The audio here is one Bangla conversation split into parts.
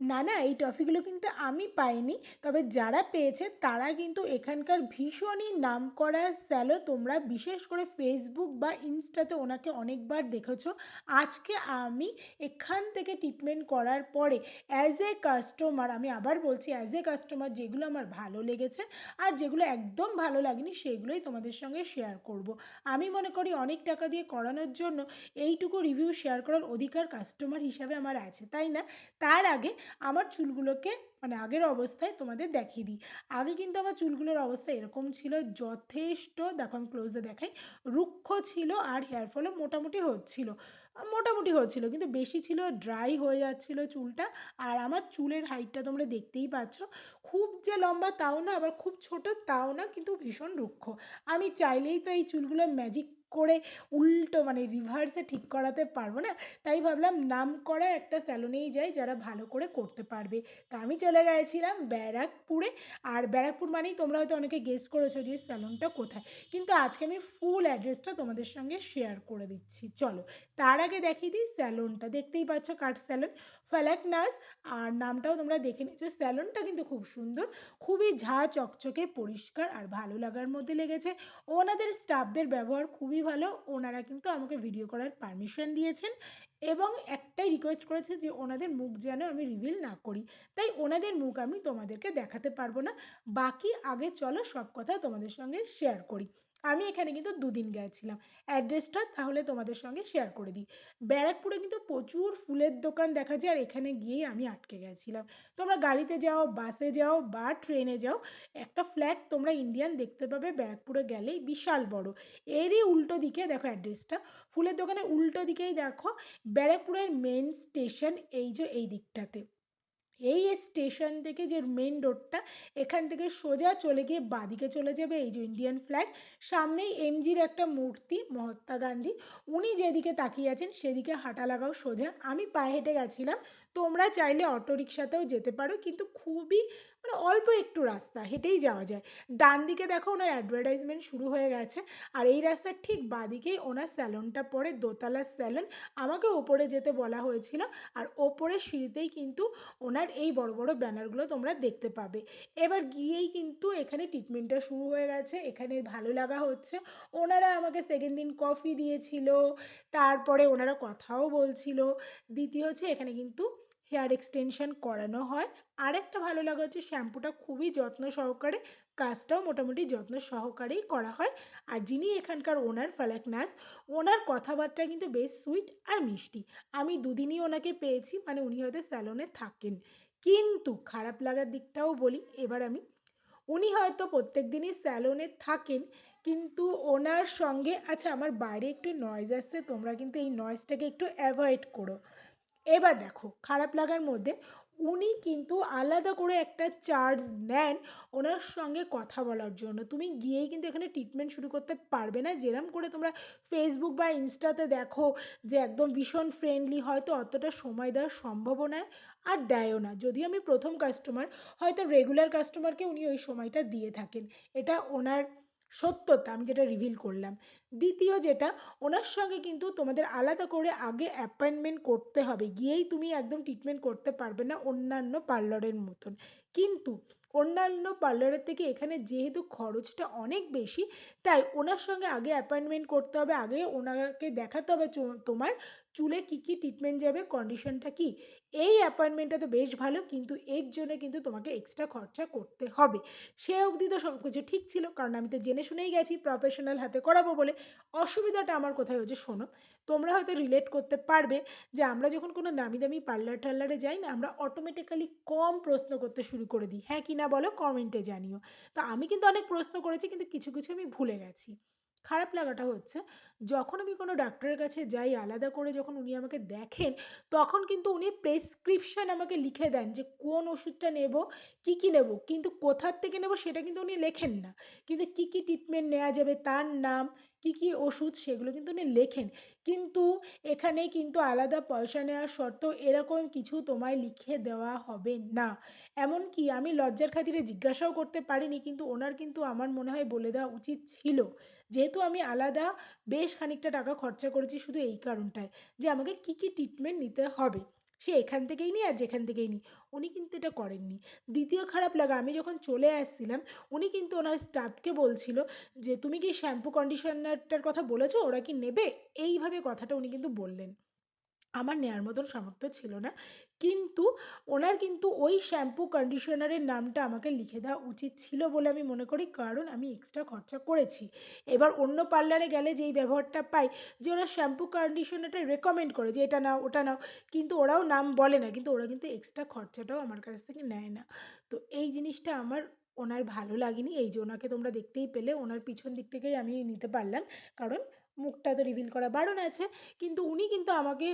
না না, এই ট্রফিগুলো কিন্তু আমি পাইনি। তবে যারা পেয়েছে তারা কিন্তু এখানকার ভীষণই নামকরা স্যালো। তোমরা বিশেষ করে ফেসবুক বা ইনস্টাতে ওনাকে অনেকবার দেখেছ। আজকে আমি এখান থেকে ট্রিটমেন্ট করার পরে অ্যাজ এ কাস্টমার আমি আবার বলছি অ্যাজ এ কাস্টমার যেগুলো আমার ভালো লেগেছে আর যেগুলো একদম ভালো লাগেনি, সেগুলোই তোমাদের সঙ্গে শেয়ার করব। আমি মনে করি অনেক টাকা দিয়ে করানোর জন্য এইটুকু রিভিউ শেয়ার করার অধিকার কাস্টমার হিসাবে আমার আছে, তাই না? তার আগে আমার চুলগুলোকে মানে আগের অবস্থায় তোমাদের দেখিয়ে দিই। আগে কিন্তু আমার চুলগুলোর অবস্থা এরকম ছিল, যথেষ্ট, দেখো আমি ক্লোজে দেখাই, রুক্ষ ছিল আর হেয়ার ফলও মোটামুটি হচ্ছিল। মোটামুটি হচ্ছিল, কিন্তু বেশি ছিল ড্রাই হয়ে যাচ্ছিল চুলটা। আর আমার চুলের হাইটটা তোমরা দেখতেই পাচ্ছ। খুব যে লম্বা তাও না, আবার খুব ছোট তাও না, কিন্তু ভীষণ রুক্ষ। আমি চাইলেই তো এই চুলগুলো ম্যাজিক করে উল্টো মানে রিভার্সে ঠিক করাতে পারব না। তাই ভাবলাম নাম করা একটা স্যালনেই যাই, যারা ভালো করে করতে পারবে। তা আমি চলে গেছিলাম ব্যারাকপুরে। আর ব্যারাকপুর মানেই তোমরা হয়তো অনেকে গেস করেছ যে স্যালনটা কোথায়। কিন্তু আজকে আমি ফুল অ্যাড্রেসটা তোমাদের সঙ্গে শেয়ার করে দিচ্ছি। চলো, তার আগে দেখিয়ে দিই স্যালনটা দেখতেই পাচ্ছ কাঠ স্যালন ফ্যালাক নাস আর নামটাও তোমরা দেখে নিচ্ছ স্যালনটা কিন্তু খুব সুন্দর, খুবই ঝা চকচকে পরিষ্কার আর ভালো লাগার মধ্যে লেগেছে। ওনাদের স্টাফদের ব্যবহার খুবই ভালো। ওনারা কিন্তু আমাকে ভিডিও করার পারমিশন দিয়েছেন। এবং একটাই রিকোয়েস্ট করেছে যে ওনাদের মুখ যেন আমি রিভিল না করি। তাই ওনাদের মুখ আমি তোমাদেরকে দেখাতে পারব না। বাকি আগে চলো সব কথা তোমাদের সঙ্গে শেয়ার করি। আমি এখানে কিন্তু দুদিন গেছিলাম। অ্যাড্রেসটা তাহলে তোমাদের সঙ্গে শেয়ার করে দিই। ব্যারাকপুরে কিন্তু প্রচুর ফুলের দোকান দেখা যায়, আর এখানে গিয়েই আমি আটকে গেছিলাম। তোমরা গাড়িতে যাও, বাসে যাও বা ট্রেনে যাও, একটা ফ্ল্যাগ তোমরা ইন্ডিয়ান দেখতে পাবে, ব্যারাকপুরে গেলেই বিশাল বড়। এরই উল্টো দিকে দেখো অ্যাড্রেসটা ফুলের দোকানের উল্টো দিকেই দেখো ব্যারাকপুরের মেন স্টেশন এই যে, এই দিকটাতে। এই স্টেশন থেকে যে মেন রোডটা এখান থেকে সোজা চলে গিয়ে বাদিকে চলে যাবে এই যে ইন্ডিয়ান ফ্ল্যাগ সামনেই এমজির একটা মূর্তি, মহাত্মা গান্ধী। উনি যেদিকে তাকিয়ে আছেন, সেদিকে হাঁটা লাগাও সোজা। আমি পায়ে হেঁটে গেছিলাম। তোমরা চাইলে অটো রিক্সাতেও যেতে পারো, কিন্তু খুবই মানে অল্প একটু রাস্তা, হেঁটেই যাওয়া যায়। ডান দিকে দেখো ওনার অ্যাডভার্টাইজমেন্ট শুরু হয়ে গেছে, আর এই রাস্তার ঠিক বাদিকেই ওনার স্যালনটা পড়ে দোতলার স্যালন আমাকে ওপরে যেতে বলা হয়েছিল, আর ওপরের সিঁড়িতেই কিন্তু ওনার এই বড় বড় ব্যানারগুলো তোমরা দেখতে পাবে। এবার গিয়েই কিন্তু এখানে ট্রিটমেন্টটা শুরু হয়ে গেছে, এখানে ভালো লাগা হচ্ছে। ওনারা আমাকে সেকেন্ড দিন কফি দিয়েছিল, তারপরে ওনারা কথাও বলছিল। দ্বিতীয় হচ্ছে এখানে কিন্তু হেয়ার এক্সটেনশন করানো হয়। আরেকটা ভালো লাগা হচ্ছে শ্যাম্পুটা খুবই যত্ন সহকারে, কাজটাও মোটামুটি যত্ন সহকারেই করা হয়। আর যিনি এখানকার ওনার ফালাক নাস, ওনার কথাবার্তা কিন্তু বেশ সুইট আর মিষ্টি। আমি দুদিনই ওনাকে পেয়েছি মানে উনি হয়তো স্যালনে থাকেন। কিন্তু খারাপ লাগার দিকটাও বলি, এবার আমি, উনি হয়তো প্রত্যেক দিনই স্যালনে থাকেন, কিন্তু ওনার সঙ্গে আচ্ছা আমার বাইরে একটু নয়েজ আসছে, তোমরা কিন্তু এই নয়েজটাকে একটু অ্যাভয়েড করো। এবার দেখো, খারাপ লাগার মধ্যে উনি কিন্তু আলাদা করে একটা চার্জ নেন ওনার সঙ্গে কথা বলার জন্য। তুমি গিয়েই কিন্তু এখানে ট্রিটমেন্ট শুরু করতে পারবে না। যেরম করে তোমরা ফেসবুক বা ইনস্টাতে দেখো যে একদম ভীষণ ফ্রেন্ডলি হয়তো অতটা সময় দেওয়ার সম্ভাবনায় আর দেয়ও না। যদিও আমি প্রথম কাস্টমার হয়তো রেগুলার কাস্টমারকে উনি ওই সময়টা দিয়ে থাকেন। এটা ওনার সত্যতা আমি যেটা রিভিল করলাম। দ্বিতীয় যেটা, ওনার সঙ্গে কিন্তু তোমাদের আলাদা করে আগে অ্যাপয়েন্টমেন্ট করতে হবে। গিয়েই তুমি একদম ট্রিটমেন্ট করতে পারবে না অন্যান্য পার্লারের মতন। কিন্তু অন্যান্য পার্লারের থেকে এখানে যেহেতু খরচটা অনেক বেশি, তাই ওনার সঙ্গে আগে অ্যাপয়েন্টমেন্ট করতে হবে। আগে ওনাকে দেখাতে হবে তোমার চুলে কী কী ট্রিটমেন্ট যাবে কন্ডিশনটা কী? এই অ্যাপয়েন্টমেন্টটা তো বেশ ভালো, কিন্তু এর জন্য কিন্তু তোমাকে এক্সট্রা খরচা করতে হবে। সে অবধি তো সব কিছু ঠিক ছিল, কারণ আমি তো জেনে শুনেই গেছি প্রফেশনাল হাতে করাবো বলে। অসুবিধাটা আমার কোথায় হচ্ছে শোনো, তোমরা হয়তো রিলেট করতে পারবে যে আমরা যখন কোনো নামি দামি পার্লার টার্লারে যাই না, আমরা অটোমেটিক্যালি কম প্রশ্ন করতে শুরু করে দিই। হ্যাঁ কি না বলো কমেন্টে জানিও। তো আমি কিন্তু অনেক প্রশ্ন করেছি, কিন্তু কিছু কিছু আমি ভুলে গেছি। খারাপ লাগাটা হচ্ছে, যখন আমি কোনো ডাক্তারের কাছে যাই, আলাদা করে যখন উনি আমাকে দেখেন, তখন কিন্তু উনি প্রেসক্রিপশান আমাকে লিখে দেন যে কোন ওষুধটা নেব, কী কী নেব। কিন্তু কোথার থেকে নেব সেটা কিন্তু উনি লেখেন না। কিন্তু কী কী ট্রিটমেন্ট নেওয়া যাবে, তার নাম কী কী ওষুধ সেগুলো কিন্তু উনি লেখেন। কিন্তু এখানে কিন্তু আলাদা পয়সা নেওয়ার সত্ত্বেও এরকম কিছু তোমায় লিখে দেওয়া হবে না। এমনকি আমি লজ্জার খাতিরে জিজ্ঞাসাও করতে পারিনি, কিন্তু ওনার কিন্তু আমার মনে হয় বলে দেওয়া উচিত ছিল। যেহেতু আমি আলাদা বেশ খানিকটা টাকা খরচা করেছি শুধু এই কারণটায় যে আমাকে কী কী ট্রিটমেন্ট নিতে হবে। সে এখান থেকেই নিই আর যেখান থেকেই নিই। উনি কিন্তু এটা করেননি। দ্বিতীয় খারাপ লাগা, আমি যখন চলে আসছিলাম, উনি কিন্তু ওনার স্টাফকে বলছিল যে, তুমি কি শ্যাম্পু কন্ডিশনারটার কথা বলেছ? ওরা কি নেবে? এইভাবে কথাটা উনি কিন্তু বললেন। আমার নেওয়ার মতন সামর্থ্য ছিল না। কিন্তু ওনার কিন্তু ওই শ্যাম্পু কন্ডিশনারের নামটা আমাকে লিখে দেওয়া উচিত ছিল বলে আমি মনে করি, কারণ আমি এক্সট্রা খরচা করেছি। এবার অন্য পার্লারে গেলে যেই ব্যবহারটা পাই, যে ওরা শ্যাম্পু কন্ডিশনারটা রেকমেন্ড করে যে এটা নাও, ওটা নাও, কিন্তু ওরাও নাম বলে না, কিন্তু ওরা কিন্তু এক্সট্রা খরচাটাও আমার কাছ থেকে নেয় না। তো এই জিনিসটা আমার ওনার ভালো লাগেনি, এই যে ওনাকে তোমরা দেখতেই পেলে, ওনার পিছন দিক থেকেই আমি নিতে পারলাম, কারণ মুখটা তো রিভিল করা বারণ আছে। কিন্তু উনি কিন্তু আমাকে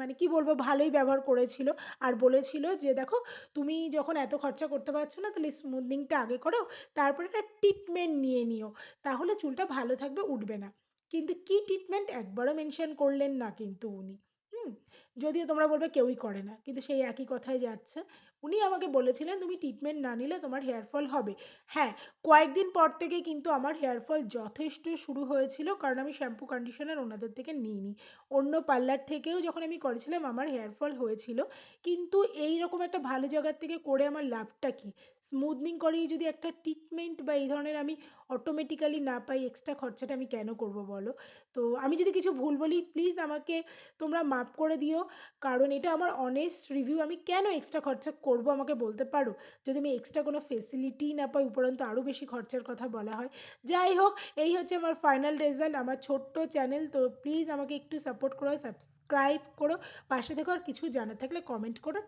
মানে কি বলব, ভালোই ব্যবহার করেছিল। আর বলেছিল যে, দেখো, তুমি যখন এত খরচা করতে পারছ না, তাহলে স্মুথনিংটা আগে করো, তারপরে একটা ট্রিটমেন্ট নিয়ে নিও। তাহলে চুলটা ভালো থাকবে, উঠবে না। কিন্তু কি ট্রিটমেন্ট একবারও মেনশন করলেন না কিন্তু উনি। হুম? যদিও তোমরা বলবে কেউই করে না। কিন্তু সেই একই কথাই যাচ্ছে। উনি আমাকে বলেছিলেন, তুমি ট্রিটমেন্ট না নিলে তোমার হেয়ার ফল হবে। হ্যাঁ কয়েকদিন পর থেকে কিন্তু আমার হেয়ার ফল যথেষ্ট শুরু হয়েছিল, কারণ আমি শ্যাম্পু কন্ডিশনার ওনাদের থেকে নিইনি। অন্য পার্লার থেকেও যখন আমি করেছিলাম, আমার হেয়ার ফল হয়েছিল। কিন্তু এই রকম একটা ভালো জায়গার থেকে করে আমার লাভটা কী? স্মুথনিং করিয়ে যদি একটা ট্রিটমেন্ট বা এই ধরনের আমি অটোমেটিক্যালি না পাই এক্সট্রা খরচাটা আমি কেন করব বলো? তো আমি যদি কিছু ভুল বলি প্লিজ আমাকে তোমরা মাফ করে দিও। কারণ এটা আমার অনেস্ট রিভিউ আমি কেন এক্সট্রা খরচা করব আমাকে বলতে পারো? যদি আমি এক্সট্রা কোনো ফেসিলিটি না পাই, উপরন্তু আরও বেশি খরচার কথা বলা হয়। যাই হোক, এই হচ্ছে আমার ফাইনাল রেজাল্ট আমার ছোট্ট চ্যানেল তো প্লিজ আমাকে একটু সাপোর্ট করো সাবস্ক্রাইব করো। পাশে দেখো আর কিছু জানার থাকলে কমেন্ট করো।